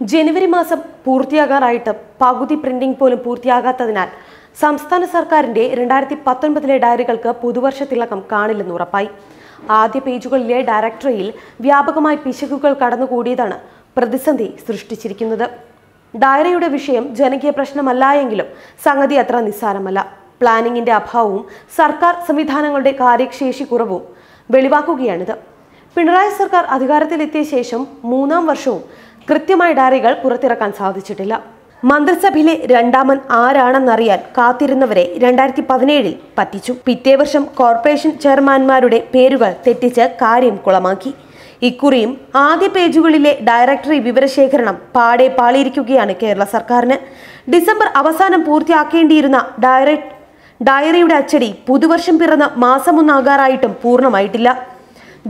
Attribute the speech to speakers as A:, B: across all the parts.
A: ജനുവരി മാസം പൂർത്തിയാകാനായിട്ട് പകുതി പ്രിന്റിംഗ് പോലും പൂർത്തിയാകാത്തതിനാൽ സംസ്ഥാന സർക്കാരിന്റെ രണ്ടായിരത്തി പത്തൊൻപതിലെ ഡയറികൾക്ക് പുതുവർഷ തിളക്കം കാണില്ലെന്ന് ഉറപ്പായി. ആദ്യ പേജുകളിലെ ഡയറക്ടറിയിൽ വ്യാപകമായി പിശകുകൾ കടന്നുകൂടിയതാണ് പ്രതിസന്ധി സൃഷ്ടിച്ചിരിക്കുന്നത്. ഡയറിയുടെ വിഷയം ജനകീയ പ്രശ്നമല്ല എങ്കിലും സംഗതി അത്ര നിസ്സാരമല്ല. പ്ലാനിങ്ങിന്റെ അഭാവവും സർക്കാർ സംവിധാനങ്ങളുടെ കാര്യശേഷി കുറവും വെളിവാക്കുകയാണിത്. പിണറായി സർക്കാർ അധികാരത്തിലെത്തിയ ശേഷം മൂന്നാം വർഷവും കൃത്യമായ ഡയറികൾ പുറത്തിറക്കാൻ സാധിച്ചിട്ടില്ല. മന്ത്രിസഭയിലെ രണ്ടാമൻ ആരാണെന്നറിയാൻ കാത്തിരുന്നവരെ രണ്ടായിരത്തി പതിനേഴിൽ പറ്റിച്ചു. പിറ്റേ വർഷം കോർപ്പറേഷൻ ചെയർമാൻമാരുടെ പേരുകൾ തെറ്റിച്ച് കാര്യം കുളമാക്കി. ഇക്കുറിയും ആദ്യ പേജുകളിലെ ഡയറക്ടറി വിവരശേഖരണം പാടെ പാളിയിരിക്കുകയാണ് കേരള സർക്കാരിന്. ഡിസംബർ അവസാനം പൂർത്തിയാക്കേണ്ടിയിരുന്ന ഡയറക്ട് ഡയറിയുടെ അച്ചടി പുതുവർഷം പിറന്ന മാസമൊന്നാകാറായിട്ടും പൂർണമായിട്ടില്ല.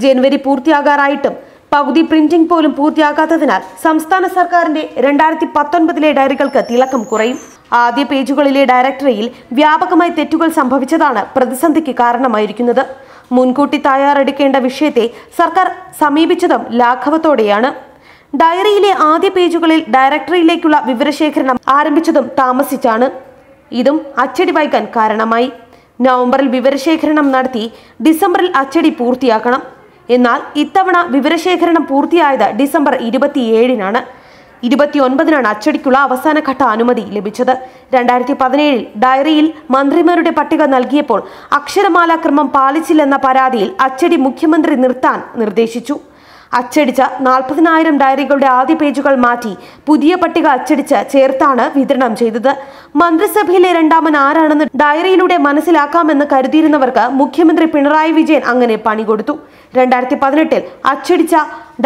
A: ജനുവരി പൂർത്തിയാകാറായിട്ടും പകുതി പ്രിന്റിംഗ് പോലും പൂർത്തിയാകാത്തതിനാൽ സംസ്ഥാന സർക്കാരിന്റെ രണ്ടായിരത്തി പത്തൊൻപതിലെ ഡയറികൾക്ക് തിളക്കം കുറയും. ആദ്യ പേജുകളിലെ ഡയറക്ടറിയിൽ വ്യാപകമായി തെറ്റുകൾ സംഭവിച്ചതാണ് പ്രതിസന്ധിക്ക് കാരണമായിരിക്കുന്നത്. മുൻകൂട്ടി തയ്യാറെടുക്കേണ്ട വിഷയത്തെ സർക്കാർ സമീപിച്ചതും ലാഘവത്തോടെയാണ്. ഡയറിയിലെ ആദ്യ പേജുകളിൽ ഡയറക്ടറിയിലേക്കുള്ള വിവരശേഖരണം ആരംഭിച്ചതും താമസിച്ചാണ്. ഇതും അച്ചടി വായിക്കാൻ കാരണമായി. നവംബറിൽ വിവരശേഖരണം നടത്തി ഡിസംബറിൽ അച്ചടി പൂർത്തിയാക്കണം. എന്നാൽ ഇത്തവണ വിവരശേഖരണം പൂർത്തിയായത് ഡിസംബർ ഇരുപത്തിയേഴിനാണ്. ഇരുപത്തിയൊൻപതിനാണ് അച്ചടിക്കുള്ള അവസാനഘട്ട അനുമതി ലഭിച്ചത്. രണ്ടായിരത്തി പതിനേഴിൽ ഡയറിയിൽ മന്ത്രിമാരുടെ പട്ടിക നൽകിയപ്പോൾ അക്ഷരമാലാക്രമം പാലിച്ചില്ലെന്ന പരാതിയിൽ അച്ചടി മുഖ്യമന്ത്രി നിർത്താൻ നിർദ്ദേശിച്ചു. അച്ചടിച്ച നാൽപ്പതിനായിരം ഡയറികളുടെ ആദ്യ പേജുകൾ മാറ്റി പുതിയ പട്ടിക അച്ചടിച്ച് ചേർത്താണ് വിതരണം ചെയ്തത്. മന്ത്രിസഭയിലെ രണ്ടാമൻ ആരാണെന്ന് ഡയറിയിലൂടെ മനസ്സിലാക്കാമെന്ന് കരുതിയിരുന്നവർക്ക് മുഖ്യമന്ത്രി പിണറായി വിജയൻ അങ്ങനെ പണി കൊടുത്തു. രണ്ടായിരത്തി പതിനെട്ടിൽ അച്ചടിച്ച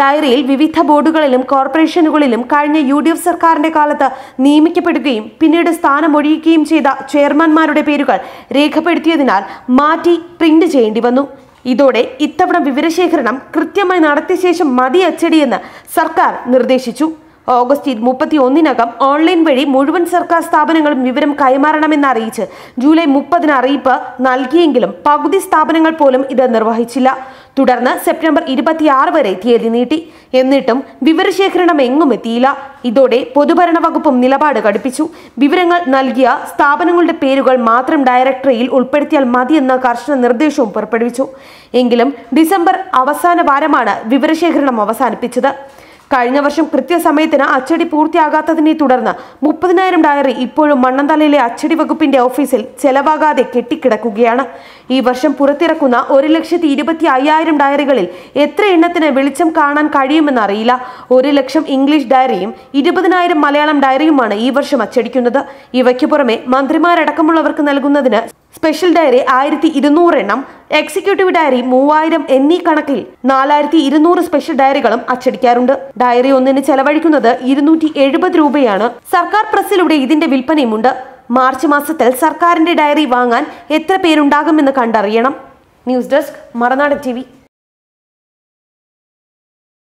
A: ഡയറിയിൽ വിവിധ ബോർഡുകളിലും കോർപ്പറേഷനുകളിലും കഴിഞ്ഞ യു ഡി എഫ് സർക്കാരിന്റെ കാലത്ത് നിയമിക്കപ്പെടുകയും പിന്നീട് സ്ഥാനമൊഴിയുകയും ചെയ്ത ചെയർമാൻമാരുടെ പേരുകൾ രേഖപ്പെടുത്തിയതിനാൽ മാറ്റി പ്രിന്റ് ചെയ്യേണ്ടി വന്നു. ഇതോടെ ഇത്തവണ വിവരശേഖരണം കൃത്യമായി നടത്തിയ ശേഷം മതി അച്ചടിയെന്ന് സർക്കാർ നിർദ്ദേശിച്ചു. ഓഗസ്റ്റ് മുപ്പത്തി ഒന്നിനകം ഓൺലൈൻ വഴി മുഴുവൻ സർക്കാർ സ്ഥാപനങ്ങളും വിവരം കൈമാറണമെന്ന് അറിയിച്ച് ജൂലൈ മുപ്പതിന് അറിയിപ്പ് നൽകിയെങ്കിലും പകുതി സ്ഥാപനങ്ങൾ പോലും ഇത് നിർവഹിച്ചില്ല. തുടർന്ന് സെപ്റ്റംബർ ഇരുപത്തിയാറ് വരെ തീയതി നീട്ടി. എന്നിട്ടും വിവരശേഖരണം എങ്ങും എത്തിയില്ല. ഇതോടെ പൊതുഭരണ വകുപ്പും നിലപാട് കടുപ്പിച്ചു. വിവരങ്ങൾ നൽകിയ സ്ഥാപനങ്ങളുടെ പേരുകൾ മാത്രം ഡയറക്ടറിയിൽ ഉൾപ്പെടുത്തിയാൽ മതിയെന്ന കർശന നിർദ്ദേശവും പുറപ്പെടുവിച്ചു. എങ്കിലും ഡിസംബർ അവസാന വാരമാണ് വിവരശേഖരണം അവസാനിപ്പിച്ചത്. കഴിഞ്ഞ വർഷം കൃത്യസമയത്തിന് അച്ചടി പൂർത്തിയാകാത്തതിനെ തുടർന്ന് മുപ്പതിനായിരം ഡയറി ഇപ്പോഴും മണ്ണന്തലയിലെ അച്ചടി വകുപ്പിന്റെ ഓഫീസിൽ ചെലവാകാതെ കെട്ടിക്കിടക്കുകയാണ്. ഈ വർഷം പുറത്തിറക്കുന്ന ഒരു ലക്ഷത്തി ഇരുപത്തി അയ്യായിരം ഡയറികളിൽ എത്ര എണ്ണത്തിന് വെളിച്ചം കാണാൻ കഴിയുമെന്ന് അറിയില്ല. ഒരു ലക്ഷം ഇംഗ്ലീഷ് ഡയറിയും ഇരുപതിനായിരം മലയാളം ഡയറിയുമാണ് ഈ വർഷം അച്ചടിക്കുന്നത്. ഇവയ്ക്ക് പുറമെ മന്ത്രിമാരടക്കമുള്ളവർക്ക് നൽകുന്നതിന് സ്പെഷ്യൽ ഡയറി ആയിരത്തി ഇരുന്നൂറ് എണ്ണം എക്സിക്യൂട്ടീവ് ഡയറി മൂവായിരം എന്നീ കണക്കിൽ നാലായിരത്തി ഇരുന്നൂറ് സ്പെഷ്യൽ ഡയറികളും അച്ചടിക്കാറുണ്ട്. ഡയറി ഒന്നിന് ചെലവഴിക്കുന്നത് ഇരുന്നൂറ്റി എഴുപത് രൂപയാണ്. സർക്കാർ പ്രസ്സിലൂടെ ഇതിന്റെ വിൽപ്പനയുമുണ്ട്. മാർച്ച് മാസത്തിൽ സർക്കാരിന്റെ ഡയറി വാങ്ങാൻ എത്ര പേരുണ്ടാകുമെന്ന് കണ്ടറിയണം. News desk മറനാട് T